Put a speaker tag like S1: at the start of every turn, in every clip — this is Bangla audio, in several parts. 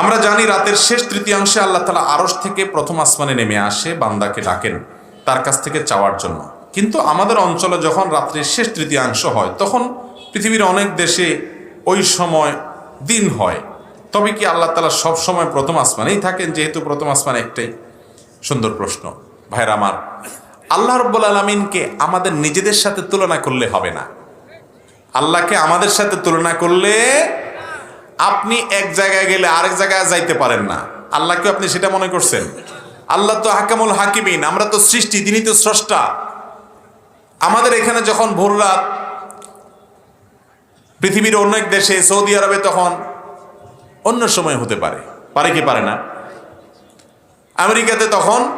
S1: আমরা জানি রাতের শেষ তৃতীয়াংশে আল্লাহ তালা আরস থেকে প্রথম আসমানে নেমে আসে, বান্দাকে ডাকেন তার কাছ থেকে চাওয়ার জন্য। কিন্তু আমাদের অঞ্চলে যখন রাত্রির শেষ তৃতীয়াংশ হয়, তখন পৃথিবীর অনেক দেশে ওই সময় দিন হয়। তবে কি আল্লাহ তালা সব সময় প্রথম আসমানেই থাকেন? যেহেতু প্রথম আসমান একটাই সুন্দর প্রশ্ন। ভাইরা আমার, আল্লাহ রব্বুল আলমিনকে আমাদের নিজেদের সাথে তুলনা করলে হবে না। আল্লাহকে আমাদের সাথে তুলনা করলে আপনি এক জায়গায় গেলে আরেক জায়গায় যাইতে পারেন না। আল্লাহকে আপনি সেটা মনে করছেন? আল্লাহ তো হাকামুল হাকিমিন, আমরা তো সৃষ্টি, তিনি তো স্রষ্টা। আমাদের এখানে যখন ভোর রাত পৃথিবীর অনেক দেশে, সৌদি আরবে তখন অন্য সময় হতে পারে। পারে কি পারে না? আমেরিকাতে তখন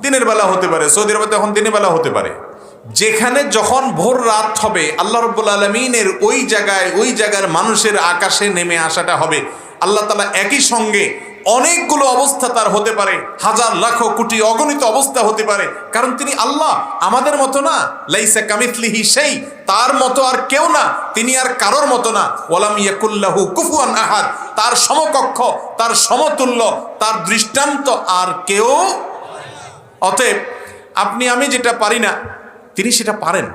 S1: দিনের বেলা হতে পারে, সৌদি আরবে তখন দিনের বেলা হতে পারে। যেখানে যখন ভোর রাত হবে, আল্লাহ রব্বুল আলমিনের ওই জায়গায়, ওই জায়গার মানুষের আকাশে নেমে আসাটা হবে। আল্লাহ তালা একই সঙ্গে অনেকগুলো অবস্থা তার হতে পারে, হাজার, লাখো, কোটি অগণিত অবস্থা হতে পারে। কারণ তিনি আল্লাহ, আমাদের মতো না। লাইসা কামিতলিহি সেই তার মতো আর কেউ না। তিনি আর কারোর মতো না। ওলাম ইয়াকুল্লাহু কুফুয়ান আহাদ। তার সমকক্ষ, তার সমতুল্য, তার দৃষ্টান্ত আর কেউ অতএব, আপনি, আমি যেটা পারি না তিনি সেটা পারেন।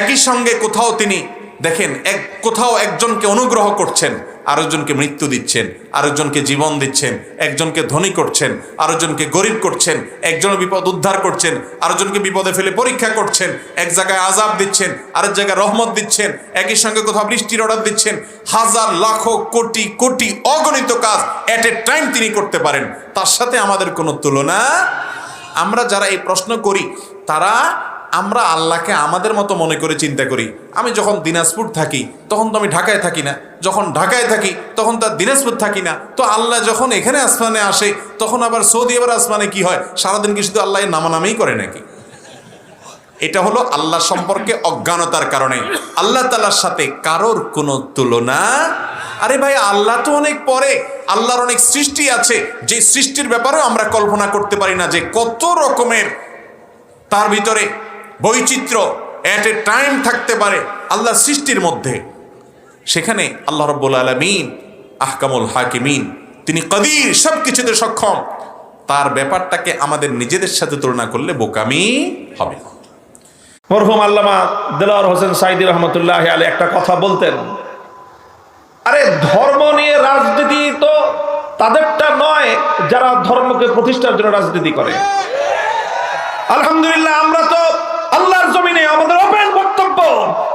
S1: একই সঙ্গে কোথাও তিনি দেখেন, এক, কোথাও একজনকে অনুগ্রহ করছেন, আরেকজনকে মৃত্যু দিচ্ছেন, আরেকজনকে জীবন দিচ্ছেন, একজনকে ধনী করছেন, আরেকজনকে গরিব করছেন একজনের বিপদ উদ্ধার করছেন, আরেকজনকে বিপদে ফেলে পরীক্ষা করছেন, এক জায়গায় আজাব দিচ্ছেন, আরেক জায়গায় রহমত দিচ্ছেন, একই সঙ্গে কোথাও বৃষ্টির অর্ডার দিচ্ছেন। হাজার, লাখো, কোটি কোটি অগণিত কাজ অ্যাট এ টাইম তিনি করতে পারেন। তার সাথে আমাদের কোনো তুলনা আমরা যারা এই প্রশ্ন করি, তারা আমরা আল্লাহকে আমাদের মতো মনে করে চিন্তা করি। আমি যখন দিনাজপুর থাকি, তখন তো আমি ঢাকায় থাকি না। যখন ঢাকায় থাকি, তখন তার দিনাজপুর থাকি না। তো আল্লাহ যখন এখানে আসমানে আসে, তখন আবার সৌদি আবার আসমানে কি হয়? সারাদিন কি শুধু আল্লাহ নামানামেই করে নাকি? এটা হলো আল্লাহ সম্পর্কে অজ্ঞানতার কারণে। আল্লাহ তালার সাথে কারোর কোনো তুলনা আরে ভাই, আল্লাহ তো অনেক পরে। আল্লাহর অনেক সৃষ্টি আছে। যে সৃষ্টির ব্যাপারেও আমরা কল্পনা করতে পারি না যে কত রকমের তার ভিতরে বৈচিত্র্য অ্যাট এ টাইম থাকতে পারে আল্লাহ সৃষ্টির মধ্যে। সেখানে আল্লাহ রব্বুল আলমিন, আহকামুল হাকিমিন, তিনি কদির সব কিছুতে সক্ষম। তার ব্যাপারটাকে আমাদের নিজেদের সাথে তুলনা করলে বোকামি হবে
S2: মরহুম আল্লামা দেলাওয়ার হোসেন সাইদি রহমতুল্লাহ আলী একটা কথা বলতেন, আরে ধর্ম নিয়ে রাজনীতি তো তাদেরটা নয়, যারা ধর্মকে প্রতিষ্ঠার জন্য রাজনীতি করে। আলহামদুলিল্লাহ, আমরা তো আল্লাহর জমিনে আমাদের ওপেন বক্তব্য,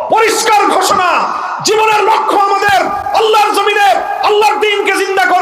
S2: পরিষ্কার ঘোষণা, জীবনের লক্ষ্য আমাদের, আল্লাহর জমিনে আল্লাহর দিনকে জিন্দা করব।